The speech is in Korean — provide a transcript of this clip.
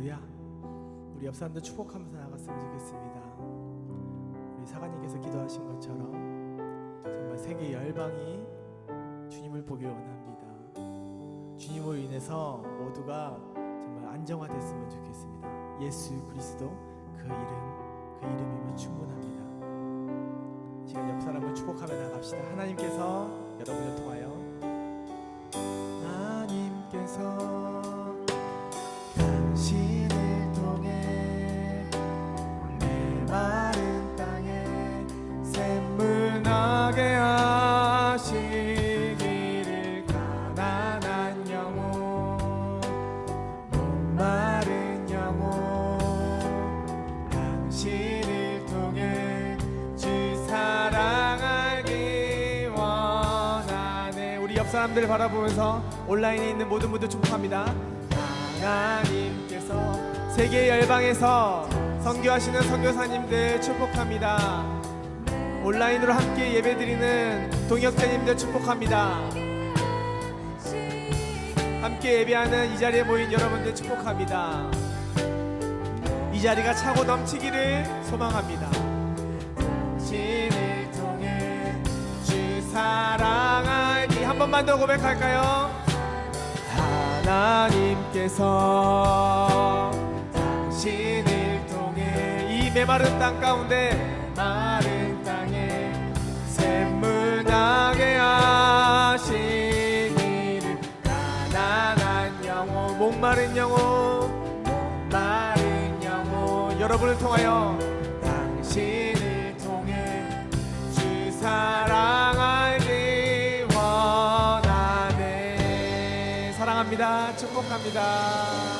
할렐루야. 우리 옆 사람들 축복하면서 나갔으면 좋겠습니다. 우리 사관님께서 기도하신 것처럼 정말 세계 열방이 주님을 보길 원합니다. 주님으로 인해서 모두가 정말 안정화됐으면 좋겠습니다. 예수 그리스도 그 이름 그 이름이면 충분합니다. 이 시간 옆 사람을 축복하며 나갑시다. 하나님께서 여러분을 통하여 옆 사람들 바라보면서 온라인에 있는 모든 분들 축복합니다. 하나님께서 세계 열방에서 선교하시는 선교사님들 축복합니다. 온라인으로 함께 예배드리는 동역자님들 축복합니다. 함께 예배하는 이 자리에 모인 여러분들 축복합니다. 이 자리가 차고 넘치기를 소망합니다. 번만 더 고백할까요? 하나님께서 당신을 통해 이 메마른 땅 가운데 마른 땅에 샘물 나게 하시기를 가난한 영혼 목마른 영혼 마른 영혼 여러분을 통하여 당신을 통해 주사 사랑합니다. 축복합니다